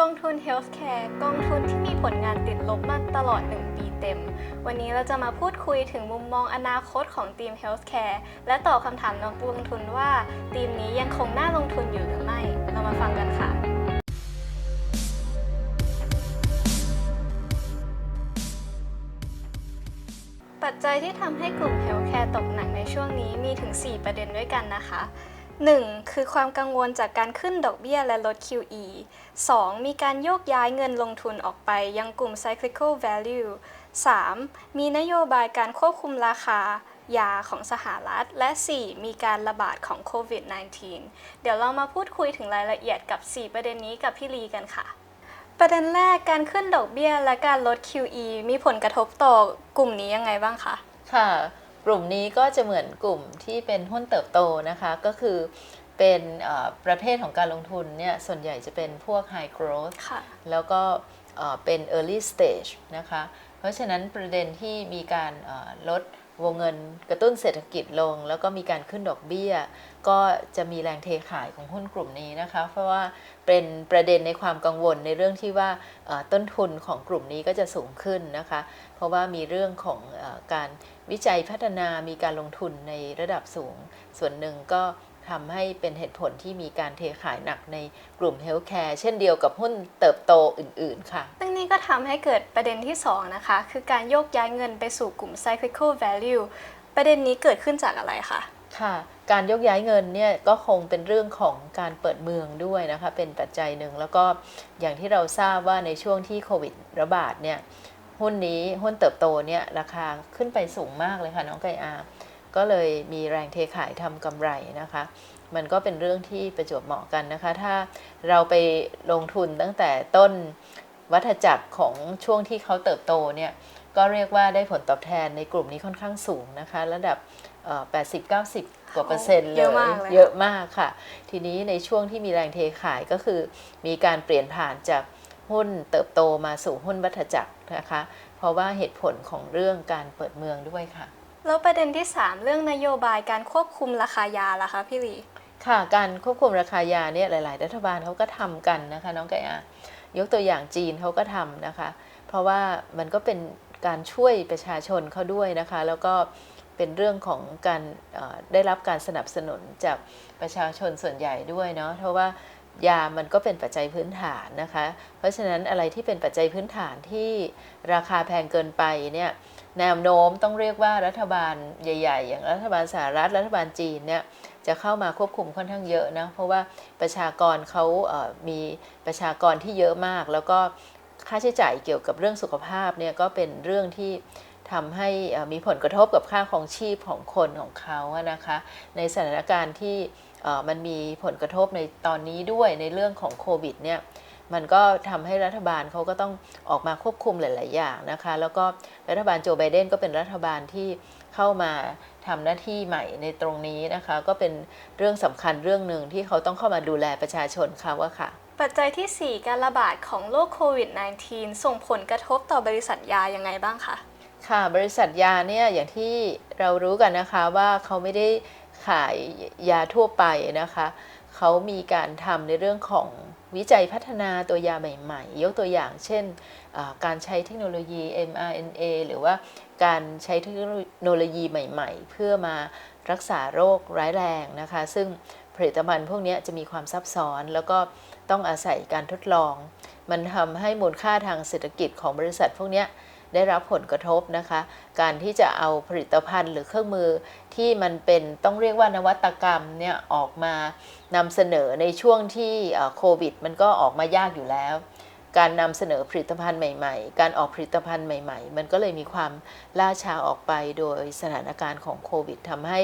กองทุน Healthcare กองทุนที่มีผลงานติดลบมาตลอด 1 ปีเต็ม วันนี้เราจะมาพูดคุยถึงมุมมองอนาคตของทีม Healthcare และตอบคำถามนักลงทุนว่าทีมนี้ยังคงน่าลงทุนอยู่หรือไม่ เรามาฟังกันค่ะปัจจัยที่ทำให้กลุ่ม Healthcare ตกหนักในช่วงนี้มีถึง 4 ประเด็นด้วยกันนะคะ 1. คือความกังวลจากการขึ้นดอกเบี้ยและลด QE 2. มีการโยกย้ายเงินลงทุนออกไปยังกลุ่ม cyclical value 3. มีนโยบายการควบคุมราคายาของสหรัฐ และ 4. มีการระบาดของโควิด -19 เดี๋ยวเรามาพูดคุยถึงรายละเอียดกับ 4 ประเด็นนี้กับพี่ลีกันค่ะ ประเด็นแรกการขึ้นดอกเบี้ยและการลด QE มีผลกระทบต่อกลุ่มนี้ยังไงบ้างคะ ค่ะ กลุ่มนี้ก็จะเหมือนกลุ่มที่เป็นหุ้นเติบโตนะคะ ก็คือเป็นเอ่อประเภทของการลงทุนเนี่ยส่วนใหญ่จะเป็นพวก high growth ค่ะแล้วก็เอ่อเป็น early stage นะคะ เพราะฉะนั้นประเด็นที่มีการเอ่อลด วงเงินกระตุ้นเศรษฐกิจลง แล้วก็มีการขึ้นดอกเบี้ย ก็จะมีแรงเทขายของหุ้นกลุ่มนี้นะคะ เพราะว่าเป็นประเด็นในความกังวลในเรื่องที่ว่าต้นทุนของกลุ่มนี้ก็จะสูงขึ้นนะคะ เพราะว่ามีเรื่องของอการวิจัยพัฒนามีการลงทุนในระดับสูง ส่วนหนึ่งก็ ทำให้เป็นเหตุผลที่มีการเทขายหนักในกลุ่มเฮลท์แคร์เช่นเดียวกับหุ้นเติบโตอื่น ๆ ค่ะ ซึ่งนี่ก็ทำให้เกิดประเด็นที่ 2 นะคะ คือการโยกย้ายเงินไปสู่กลุ่ม cyclical value ประเด็นนี้เกิดขึ้นจากอะไรคะค่ะ การยกย้ายเงินเนี่ยก็คงเป็นเรื่องของการเปิดเมืองด้วยนะคะ เป็นปัจจัยหนึ่งแล้วก็อย่างที่เราทราบว่าในช่วงที่โควิดระบาดเนี่ยหุ้นนี้หุ้นเติบโตเนี่ยราคาขึ้นไปสูงมากเลยค่ะน้องไก่อา ก็เลยมีแรงเทขายทำกำไรนะคะ มันก็เป็นเรื่องที่ประจวบเหมาะกันนะคะ ถ้าเราไปลงทุนตั้งแต่ต้นวัฏจักรของช่วงที่เขาเติบโตเนี่ยก็เรียกว่าได้ผลตอบแทนในกลุ่มนี้ค่อนข้างสูงนะคะ ระดับเอ่อ80-90 กว่าเปอร์เซ็นต์เลยเยอะมากเลย เยอะมากค่ะ ทีนี้ในช่วงที่มีแรงเทขายก็คือ มีการเปลี่ยนผ่านจากหุ้นเติบโตมาสู่หุ้นวัฏจักรนะคะ เพราะว่าเหตุผลของเรื่องการเปิดเมืองด้วยค่ะ แล้วประเด็นที่ 3 เรื่องนโยบายการควบคุมราคายาล่ะคะพี่ลีค่ะการควบคุมราคายาเนี่ยหลาย ๆ รัฐบาลเขาก็ทำกันนะคะน้องไก่อายกตัวอย่างจีนเขาก็ทำนะคะ เพราะว่ามันก็เป็นการช่วยประชาชนเขาด้วยนะคะ แล้วก็เป็นเรื่องของการได้รับการสนับสนุนจากประชาชนส่วนใหญ่ด้วยเนาะเพราะว่ายามันก็เป็นปัจจัยพื้นฐานนะคะ เพราะฉะนั้นอะไรที่เป็นปัจจัยพื้นฐานที่ราคาแพงเกินไปเนี่ย แนวโน้มต้องเรียกว่ารัฐบาลใหญ่ ๆ อย่างรัฐบาลสหรัฐรัฐบาลจีนเนี่ยจะเข้ามาควบคุมค่อนข้างเยอะนะเพราะว่าประชากรเขาเอ่อมีประชากรที่เยอะมาก แล้วก็ค่าใช้จ่ายเกี่ยวกับเรื่องสุขภาพเนี่ยก็เป็นเรื่องที่ทำให้มีผลกระทบกับค่าของชีพของคนของเขาอะนะคะ ในสถานการณ์ที่เอ่อมันมีผลกระทบในตอนนี้ด้วยในเรื่องของโควิดเนี่ย มันก็ทำให้รัฐบาลเขาก็ต้องออกมาควบคุมหลาย ๆ อย่างนะคะ แล้วก็รัฐบาลโจไบเดนก็เป็นรัฐบาลที่เข้ามาทำหน้าที่ใหม่ในตรงนี้นะคะ ก็เป็นเรื่องสำคัญเรื่องหนึ่งที่เขาต้องเข้ามาดูแลประชาชนเขาอะค่ะ ปัจจัยทีสี่ 4 การระบาดของโรคโควิด -19 ส่งผลกระทบต่อบริษัทยายังไงบ้างคะค่ะบริษัทยาเนี่ยอย่างที่เรารู้กันนะคะว่าเขาไม่ได้ขายยาทั่วไปนะคะ เขามีการทำในเรื่องของ วิจัยพัฒนาตัวยาใหม่ๆ ยกตัวอย่างเช่นการใช้เทคโนโลยี mRNA หรือว่าการใช้เทคโนโลยีใหม่ ๆ เพื่อมารักษาโรคร้ายแรงนะคะ ซึ่งผลิตภัณฑ์พวกนี้จะมีความซับซ้อนแล้วก็ต้องอาศัยการทดลอง มันทำให้มูลค่าทางเศรษฐกิจของบริษัทพวกนี้ ได้รับผลกระทบนะคะ การที่จะเอาผลิตภัณฑ์หรือเครื่องมือที่มันเป็นต้องเรียกว่านวัตกรรมเนี่ยออกมานำเสนอในช่วงที่โควิด มันก็ออกมายากอยู่แล้ว การนำเสนอผลิตภัณฑ์ใหม่ ๆ การออกผลิตภัณฑ์ใหม่ ๆ มันก็เลยมีความล่าช้าออกไปโดยสถานการณ์ของโควิดทำให้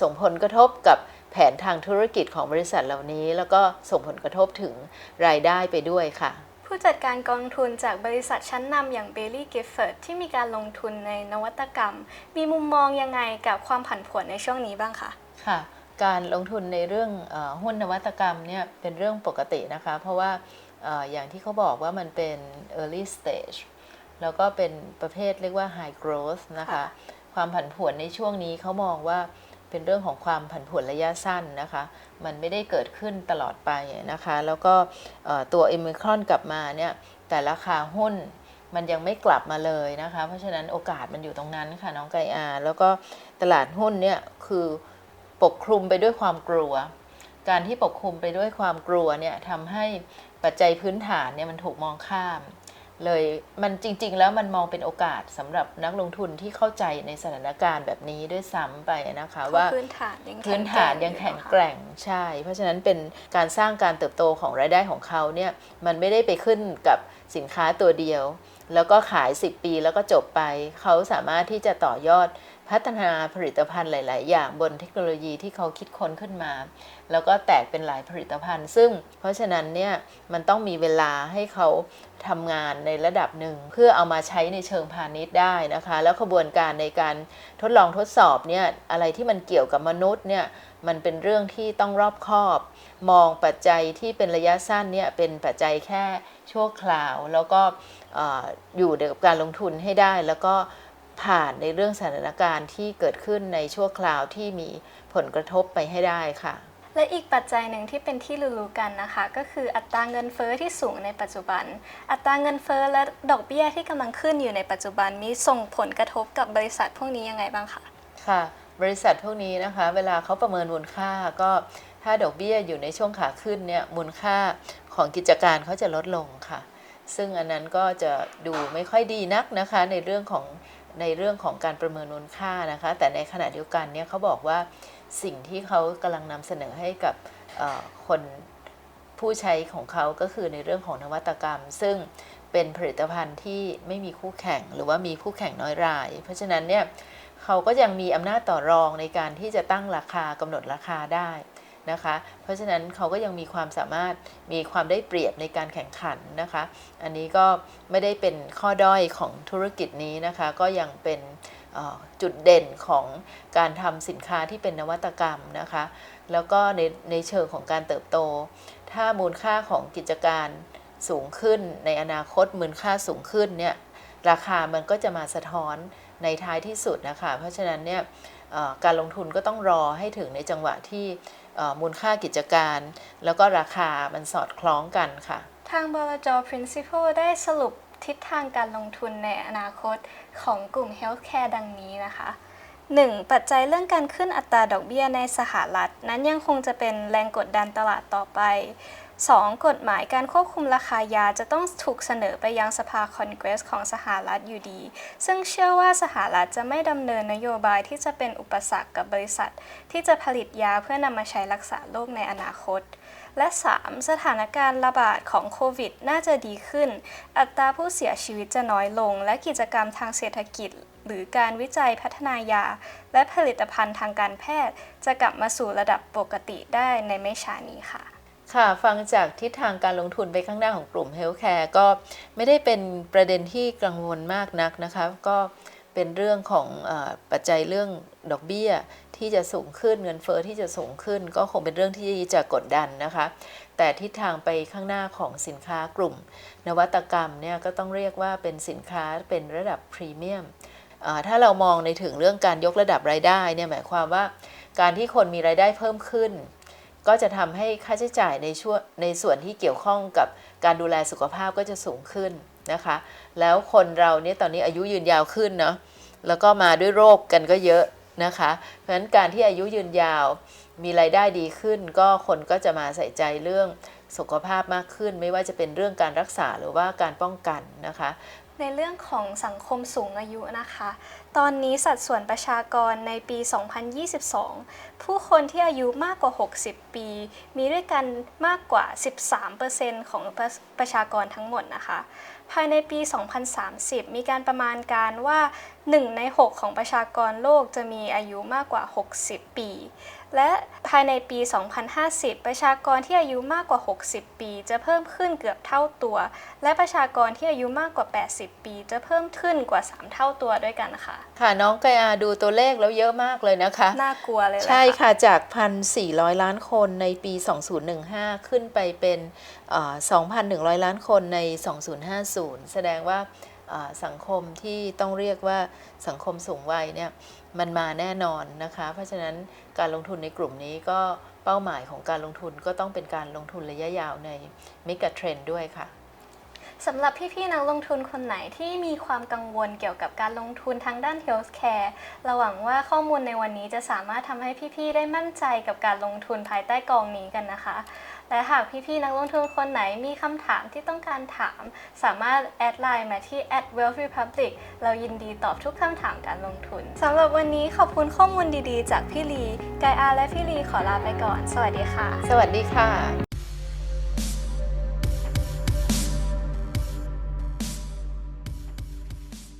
ส่งผลกระทบกับแผนทางธุรกิจของบริษัทเหล่านี้ แล้วก็ส่งผลกระทบถึงรายได้ไปด้วยค่ะ ผู้จัดการกองทุนจากบริษัทชั้นนำอย่าง Bailey Gifford ที่มีการลงทุนในนวัตกรรม มีมุมมองยังไงกับความผันผวนในช่วงนี้บ้างคะค่ะ การลงทุนในเรื่องเออหุ้นนวัตกรรมเนี่ยเป็นเรื่องปกตินะคะ เพราะว่าเอออย่างที่เขาบอกว่ามันเป็น early stage แล้วก็เป็นประเภทเรียกว่า high growth นะคะค่ะความผันผวนในช่วงนี้เขามองว่า เป็นเรื่องของความผันผวนระยะสั้นนะคะ มันไม่ได้เกิดขึ้นตลอดไปนะคะ แล้วก็ตัวเอมิครอนกลับมาเนี่ย แต่ราคาหุ้นมันยังไม่กลับมาเลยนะคะ เพราะฉะนั้นโอกาสมันอยู่ตรงนั้นค่ะน้องไกอาแล้วก็ตลาดหุ้นเนี่ยคือปกคลุมไปด้วยความกลัว การที่ปกคลุมไปด้วยความกลัวเนี่ยทำให้ปัจจัยพื้นฐานเนี่ยมันถูกมองข้าม เลยมันจริง ๆ แล้วมันมองเป็นโอกาสสำหรับนักลงทุนที่เข้าใจในสถานการณ์แบบนี้ด้วยซ้ำไปนะคะเพราะว่าพื้นฐานยังพื้นฐานยังแข็งแกร่งใช่ เพราะฉะนั้นเป็นการสร้างการเติบโตของรายได้ของเขาเนี่ยมันไม่ได้ไปขึ้นกับสินค้าตัวเดียว แล้วก็ขาย 10 ปีแล้วก็จบไป เขาสามารถที่จะต่อยอด พัฒนาผลิตภัณฑ์หลาย ๆ อย่างบนเทคโนโลยีที่เขาคิดค้นขึ้นมา แล้วก็แตกเป็นหลายผลิตภัณฑ์ ซึ่งเพราะฉะนั้นเนี่ยมันต้องมีเวลาให้เขาทำงานในระดับหนึ่ง เพื่อเอามาใช้ในเชิงพาณิชย์ได้นะคะ แล้วขบวนการในการทดลองทดสอบเนี่ยอะไรที่มันเกี่ยวกับมนุษย์เนี่ยมันเป็นเรื่องที่ต้องรอบคอบ มองปัจจัยที่เป็นระยะสั้นเนี่ยเป็นปัจจัยแค่ชั่วคราว แล้วก็เอ่ออยู่กับการลงทุนให้ได้แล้วก็ ผ่านในเรื่องสถานการณ์ที่เกิดขึ้นในชั่วคราวที่มีผลกระทบไปให้ได้ค่ะ และอีกปัจจัยหนึ่งที่เป็นที่รู้ๆกันนะคะ ก็คืออัตราเงินเฟ้อที่สูงในปัจจุบัน อัตราเงินเฟ้อและดอกเบี้ยที่กำลังขึ้นอยู่ในปัจจุบันนี้ส่งผลกระทบกับบริษัทพวกนี้ยังไงบ้างคะค่ะ บริษัทพวกนี้นะคะ เวลาเขาประเมินมูลค่าก็ถ้าดอกเบี้ยอยู่ในช่วงขาขึ้นเนี่ยมูลค่าของกิจการเขาจะลดลงค่ะ ซึ่งอันนั้นก็จะดูไม่ค่อยดีนักนะคะในเรื่องของ ในเรื่องของการประเมินมูลค่านะคะ แต่ในขณะเดียวกันเนี่ยเขาบอกว่าสิ่งที่เขากำลังนำเสนอให้กับคนผู้ใช้ของเขาก็คือในเรื่องของนวัตกรรม ซึ่งเป็นผลิตภัณฑ์ที่ไม่มีคู่แข่งหรือว่ามีคู่แข่งน้อยราย เพราะฉะนั้นเนี่ยเขาก็ยังมีอำนาจต่อรองในการที่จะตั้งราคากำหนดราคาได้ นะคะ เพราะฉะนั้นเขาก็ยังมีความสามารถมีความได้เปรียบในการแข่งขันนะคะ อันนี้ก็ไม่ได้เป็นข้อด้อยของธุรกิจนี้นะคะ ก็ยังเป็นจุดเด่นของการทำสินค้าที่เป็นนวัตกรรมนะคะ แล้วก็ในในเชิงของการเติบโต ถ้ามูลค่าของกิจการสูงขึ้นในอนาคตมูลค่าสูงขึ้นเนี่ยราคามันก็จะมาสะท้อนในท้ายที่สุดนะคะ เพราะฉะนั้นเนี่ยการลงทุนก็ต้องรอให้ถึงในจังหวะที่ มูลค่ากิจการ แล้วก็ราคามันสอดคล้องกันค่ะ ทางบลจ Principal ได้สรุปทิศทางการลงทุนในอนาคตของกลุ่ม Healthcare ดังนี้นะคะ 1. ปัจจัยเรื่องการขึ้นอัตราดอกเบี้ยในสหรัฐ นั้นยังคงจะเป็นแรงกดดันตลาดต่อไป 2. กฎหมายการควบคุมราคายาจะต้องถูกเสนอไปยังสภาคอนเกรสของสหรัฐอยู่ดี ซึ่งเชื่อว่าสหรัฐจะไม่ดำเนินนโยบายที่จะเป็นอุปสรรคกับบริษัท ที่จะผลิตยาเพื่อนำมาใช้รักษาโรคในอนาคต และ 3. สถานการณ์ระบาดของโควิดน่าจะดีขึ้น อัตราผู้เสียชีวิตจะน้อยลง และกิจกรรมทางเศรษฐกิจ หรือการวิจัยพัฒนายา และผลิตภัณฑ์ทางการแพทย์ จะกลับมาสู่ระดับปกติได้ในไม่ช้านี้ค่ะ ค่ะ ฟังจากทิศทางการลงทุนไปข้างหน้าของกลุ่ม Healthcare ก็ไม่ได้เป็นประเด็นที่กังวลมากนักนะคะ ก็เป็นเรื่องของอปัจจัยเรื่องดอกเบี้ยที่จะสูงขึ้นเงินเฟอ้อที่จะสูงขึ้น ก็คงเป็นเรื่องที่จะกดดันนะคะ แต่ทิศทางไปข้างหน้าของสินค้ากลุ่ม นวัตกรรมเนี่ยก็ต้องเรียกว่าเป็นสินค้าเป็นระดับพรีเมียมถ้าเรามองในถึงเรื่องการยกระดับรายได้เนี่ยหมายความว่าการที่คนมีรายได้เพิ่มขึ้น ก็จะทำให้ค่าใช้จ่ายในช่วงในส่วนที่เกี่ยวข้องกับการดูแลสุขภาพก็จะสูงขึ้นนะคะ แล้วคนเราเนี่ยตอนนี้อายุยืนยาวขึ้นเนาะแล้วก็มาด้วยโรคกันก็เยอะนะคะ เพราะฉะนั้นการที่อายุยืนยาวมีรายได้ดีขึ้น ก็คนก็จะมาใส่ใจเรื่องสุขภาพมากขึ้น ไม่ว่าจะเป็นเรื่องการรักษาหรือว่าการป้องกันนะคะ ในเรื่องของสังคมสูงอายุนะคะ ตอนนี้สัดส่วนประชากรในปี 2022 ผู้คนที่อายุมากกว่า 60 ปี มีด้วยกันมากกว่า 13%ของประประชากรทั้งหมดนะคะ ภายในปี 2030 มีการประมาณการว่า 1 ใน 6 ของประชากรโลกจะมีอายุมากกว่า 60 ปี และภายในปี 2050 ประชากรที่อายุมากกว่า 60 ปี จะเพิ่มขึ้นเกือบเท่าตัว และประชากรที่อายุมากกว่า 80 ปี จะเพิ่มขึ้นกว่า 3 เท่าตัวด้วยกันค่ะ ค่ะน้องไกอาดูตัวเลขแล้วเยอะมากเลยนะคะ น่ากลัวเลยแหละใช่ค่ะค่ะ จาก 1,400 ล้านคนในปี 2015 ขึ้นไปเป็นเอ่อ2,100 ล้านคนใน 2050 แสดงว่าเอ่อ่าสังคมที่ต้องเรียกว่าสังคมสูงวัยเนี่ย มันมาแน่นอนนะคะ เพราะฉะนั้นการลงทุนในกลุ่มนี้ก็เป้าหมายของการลงทุนก็ต้องเป็นการลงทุนระยะยาวใน m e g a Trend ด้วยค่ะสำหรับพี่ๆนักลงทุนคนไหนที่มีความกังวลเกี่ยวกับการลงทุนทางด้าน healthcare เราหวังว่าข้อมูลในวันนี้จะสามารถทำให้พี่ๆได้มั่นใจกับการลงทุนภายใต้กองนี้กันนะคะ และหากพี่ๆนักลงทุนคนไหนมีคำถามที่ต้องการถาม สามารถแอดไลน์มาที่ @wealthrepublic เรายินดีตอบทุกคำถามการลงทุนสำหรับวันนี้ขอบคุณข้อมูลดีๆ จากพี่ลีกายอาและพี่ลีขอลาไปก่อน สวัสดีค่ะ สวัสดีค่ะ